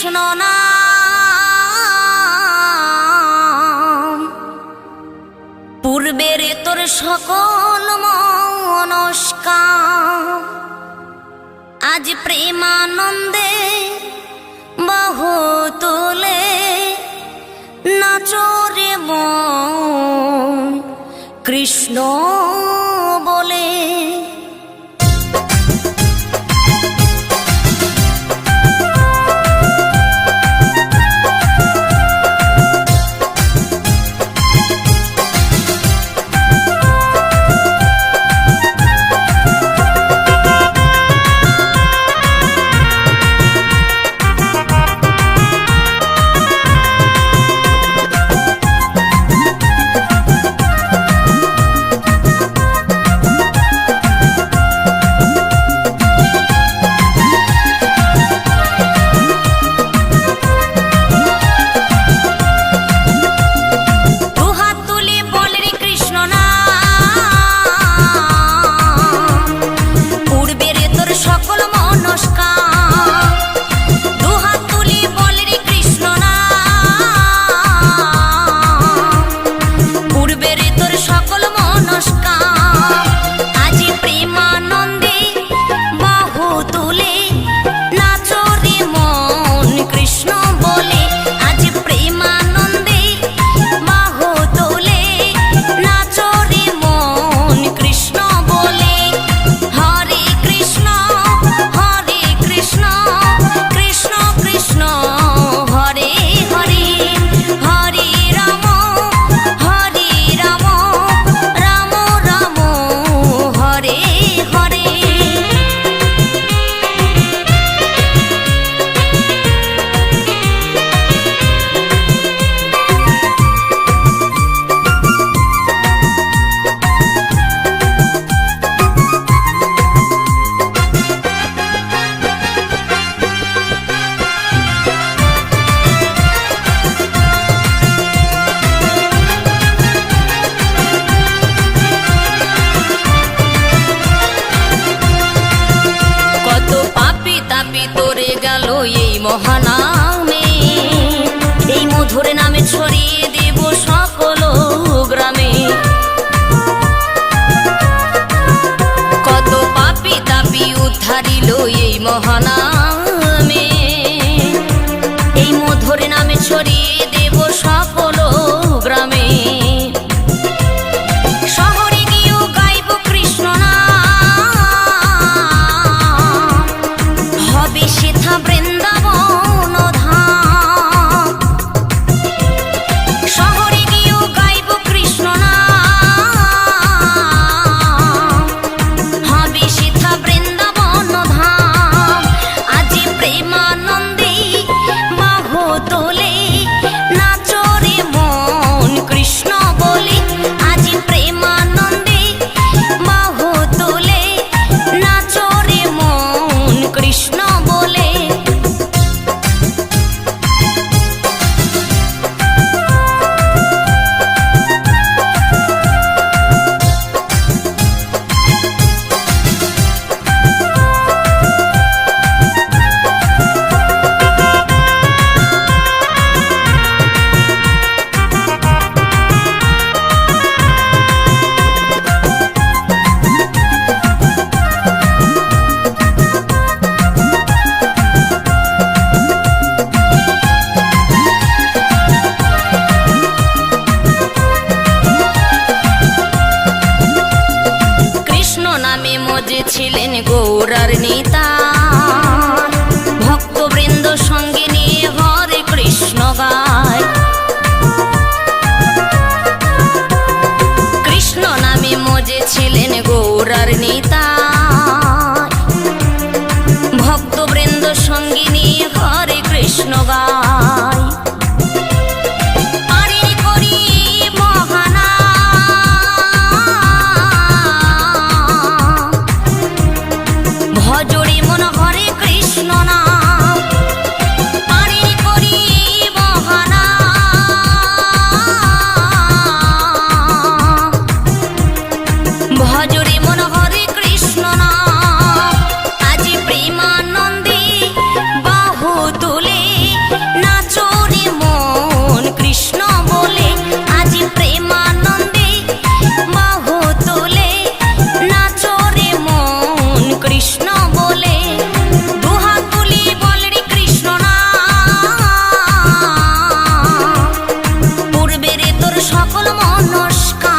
কৃষ্ণ পূর্বের তোর সকল মনস্কা আজ প্রেমানন্দে বহু তোলে নাচরে কৃষ্ণ মহানামে এই মধুর নামে ছড়িয়ে দেব সকল গ্রামে। কত পাপি তাপি উদ্ধারিল এই মহান ছিলেন গৌরার নেতা। সকল মনস্কার